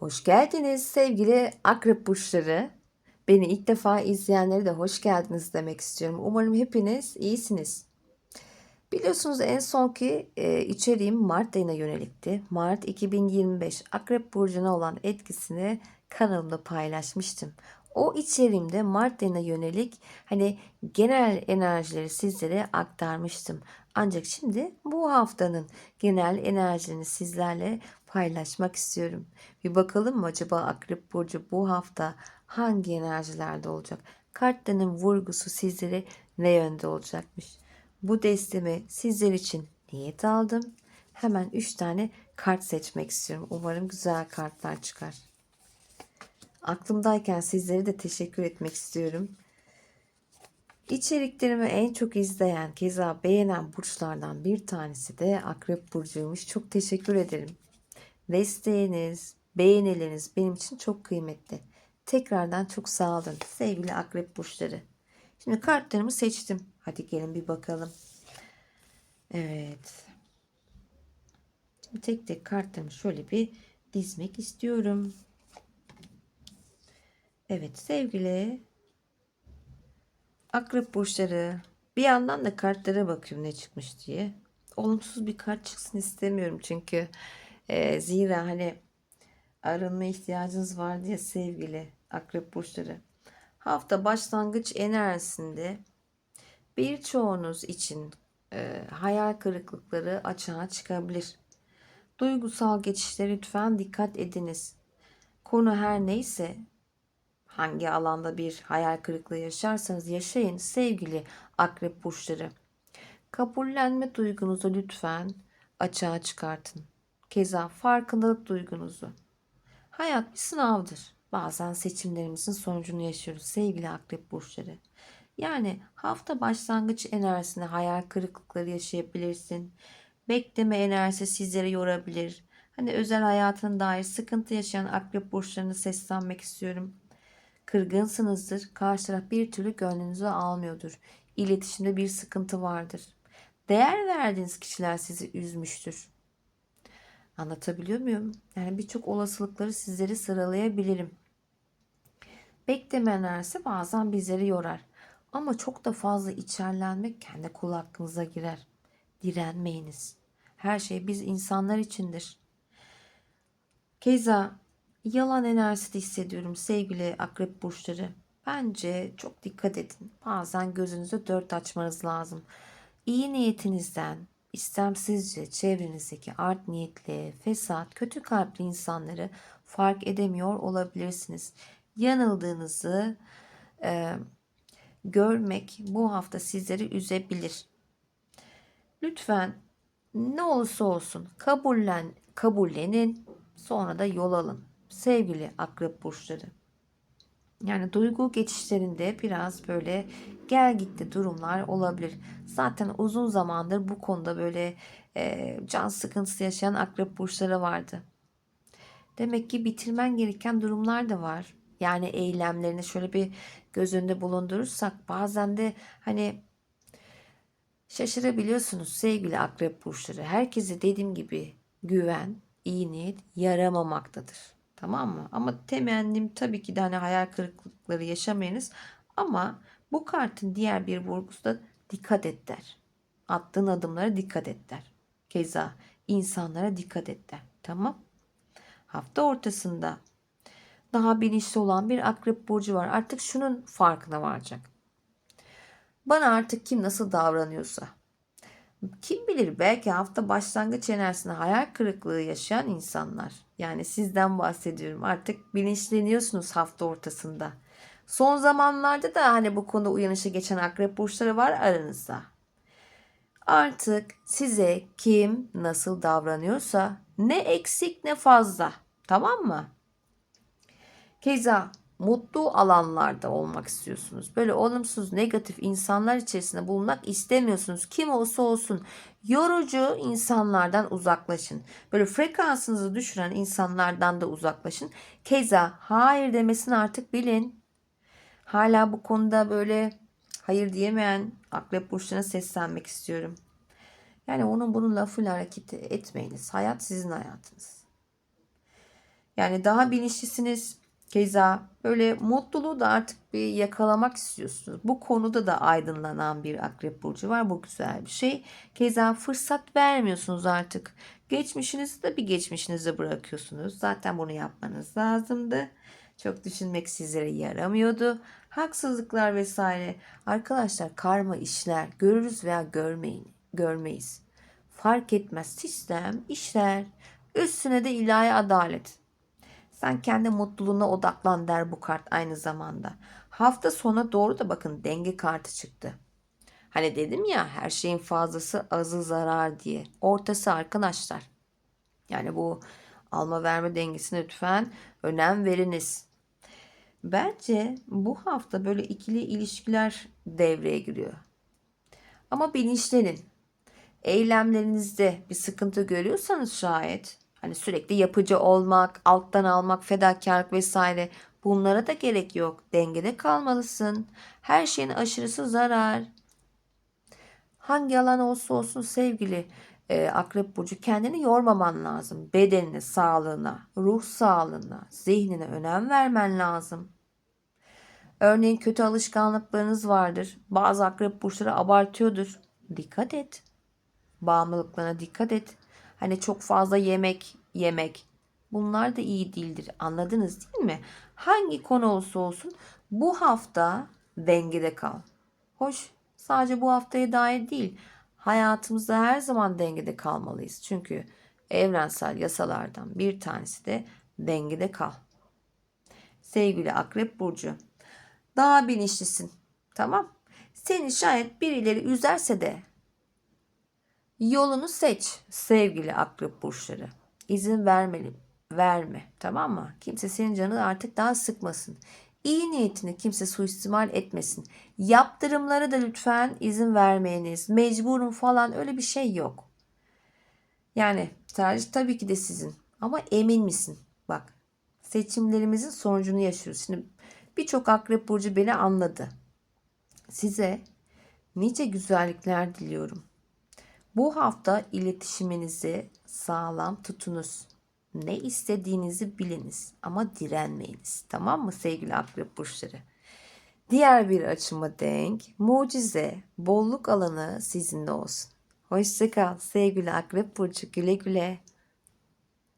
Hoş geldiniz sevgili akrep burçları. Beni ilk defa izleyenlere de hoş geldiniz demek istiyorum. Umarım hepiniz iyisiniz. Biliyorsunuz en sonki e, içeriğim Mart ayına yönelikti. Mart 2025 Akrep Burcu'na olan etkisini kanalımda paylaşmıştım. O içeriğimde Mart ayına yönelik hani genel enerjileri sizlere aktarmıştım. Ancak şimdi bu haftanın genel enerjilerini sizlerle paylaşmak istiyorum. Bir bakalım mı acaba Akrep Burcu bu hafta hangi enerjilerde olacak? Kartların vurgusu sizlere ne yönde olacakmış? Bu destemi sizler için niyet aldım. Hemen 3 tane kart seçmek istiyorum. Umarım güzel kartlar çıkar. Aklımdayken sizlere de teşekkür etmek istiyorum. İçeriklerimi en çok izleyen, keza beğenen burçlardan bir tanesi de Akrep Burcu'ymuş. Çok teşekkür ederim. Desteğiniz, beğenileriniz benim için çok kıymetli. Tekrardan çok sağ olun sevgili Akrep Burçları. Şimdi kartlarımı seçtim. Hadi gelin bir bakalım. Evet. Şimdi tek tek kartlarımı şöyle bir dizmek istiyorum. Evet sevgili Akrep burçları bir yandan da kartlara bakıyorum ne çıkmış diye. Olumsuz bir kart çıksın istemiyorum çünkü e, zira hani arınma ihtiyacınız var diye sevgili Akrep burçları. Hafta başlangıç enerjisinde birçoğunuz için e, hayal kırıklıkları açığa çıkabilir. Duygusal geçişlere lütfen dikkat ediniz. Konu her neyse hangi alanda bir hayal kırıklığı yaşarsanız yaşayın sevgili akrep burçları. Kabullenme duygunuzu lütfen açığa çıkartın. Keza farkındalık duygunuzu. Hayat bir sınavdır. Bazen seçimlerimizin sonucunu yaşıyoruz sevgili akrep burçları. Yani hafta başlangıç enerjisinde hayal kırıklıkları yaşayabilirsin. Bekleme enerjisi sizleri yorabilir. Hani özel hayatına dair sıkıntı yaşayan akrep burçlarını seslenmek istiyorum. Kırgınsınızdır. Karşı taraf bir türlü gönlünüzü almıyordur. İletişimde bir sıkıntı vardır. Değer verdiğiniz kişiler sizi üzmüştür. Anlatabiliyor muyum? Yani birçok olasılıkları sizlere sıralayabilirim. Bekleme bazen bizleri yorar. Ama çok da fazla içerlenmek kendi kul hakkınıza girer. Direnmeyiniz. Her şey biz insanlar içindir. Keza yalan enerjisi de hissediyorum sevgili akrep burçları. Bence çok dikkat edin. Bazen gözünüzü dört açmanız lazım. İyi niyetinizden, istemsizce çevrenizdeki art niyetli, fesat, kötü kalpli insanları fark edemiyor olabilirsiniz. Yanıldığınızı e, görmek bu hafta sizleri üzebilir. Lütfen ne olursa olsun kabullen, kabullenin sonra da yol alın. Sevgili akrep burçları. Yani duygu geçişlerinde biraz böyle gel gitti durumlar olabilir. Zaten uzun zamandır bu konuda böyle e, can sıkıntısı yaşayan akrep burçları vardı. Demek ki bitirmen gereken durumlar da var. Yani eylemlerini şöyle bir göz önünde bulundurursak bazen de hani şaşırabiliyorsunuz sevgili akrep burçları. Herkese dediğim gibi güven, iyi niyet yaramamaktadır. Tamam mı? Ama temennim tabii ki de hani hayal kırıklıkları yaşamayınız. Ama bu kartın diğer bir vurgusu da dikkat et der. Attığın adımlara dikkat et der. Keza insanlara dikkat et der. Tamam. Hafta ortasında daha bilinçli olan bir akrep burcu var. Artık şunun farkına varacak. Bana artık kim nasıl davranıyorsa. Kim bilir belki hafta başlangıç enerjisinde hayal kırıklığı yaşayan insanlar. Yani sizden bahsediyorum. Artık bilinçleniyorsunuz hafta ortasında. Son zamanlarda da hani bu konuda uyanışa geçen akrep burçları var aranızda. Artık size kim nasıl davranıyorsa ne eksik ne fazla. Tamam mı? Keza mutlu alanlarda olmak istiyorsunuz. Böyle olumsuz, negatif insanlar içerisinde bulunmak istemiyorsunuz. Kim olsa olsun yorucu insanlardan uzaklaşın. Böyle frekansınızı düşüren insanlardan da uzaklaşın. Keza hayır demesini artık bilin. Hala bu konuda böyle hayır diyemeyen akrep burçlarına seslenmek istiyorum. Yani onun bunun lafıyla hareket etmeyiniz. Hayat sizin hayatınız. Yani daha bilinçlisiniz. Keza böyle mutluluğu da artık bir yakalamak istiyorsunuz. Bu konuda da aydınlanan bir akrep burcu var. Bu güzel bir şey. Keza fırsat vermiyorsunuz artık. Geçmişinizi de bir geçmişinize bırakıyorsunuz. Zaten bunu yapmanız lazımdı. Çok düşünmek sizlere yaramıyordu. Haksızlıklar vesaire. Arkadaşlar karma işler. Görürüz veya görmeyin, görmeyiz. Fark etmez. Sistem işler. Üstüne de ilahi adalet. Sen kendi mutluluğuna odaklan der bu kart aynı zamanda. Hafta sona doğru da bakın denge kartı çıktı. Hani dedim ya her şeyin fazlası azı zarar diye. Ortası arkadaşlar. Yani bu alma verme dengesine lütfen önem veriniz. Bence bu hafta böyle ikili ilişkiler devreye giriyor. Ama bilinçlenin. Eylemlerinizde bir sıkıntı görüyorsanız şayet hani sürekli yapıcı olmak, alttan almak, fedakarlık vesaire bunlara da gerek yok. Dengede kalmalısın. Her şeyin aşırısı zarar. Hangi alan olsa olsun sevgili e, Akrep Burcu kendini yormaman lazım. Bedenine, sağlığına, ruh sağlığına, zihnine önem vermen lazım. Örneğin kötü alışkanlıklarınız vardır. Bazı akrep burçları abartıyordur. Dikkat et. Bağımlılıklarına dikkat et. Hani çok fazla yemek yemek. Bunlar da iyi değildir. Anladınız değil mi? Hangi konu olsa olsun bu hafta dengede kal. Hoş sadece bu haftaya dair değil. Hayatımızda her zaman dengede kalmalıyız. Çünkü evrensel yasalardan bir tanesi de dengede kal. Sevgili Akrep Burcu, daha bilinçlisin. Tamam. Seni şayet birileri üzerse de yolunu seç sevgili akrep burçları. İzin vermeli, verme. Tamam mı? Kimse senin canını artık daha sıkmasın. İyi niyetini kimse suistimal etmesin. Yaptırımlara da lütfen izin vermeyiniz. Mecburum falan öyle bir şey yok. Yani tercih tabii ki de sizin. Ama emin misin? Bak seçimlerimizin sonucunu yaşıyoruz. Şimdi birçok akrep burcu beni anladı. Size nice güzellikler diliyorum. Bu hafta iletişiminizi sağlam tutunuz. Ne istediğinizi biliniz ama direnmeyiniz. Tamam mı sevgili akrep burçları? Diğer bir açıma denk, mucize, bolluk alanı sizinle olsun. Hoşçakal sevgili akrep burcu güle güle.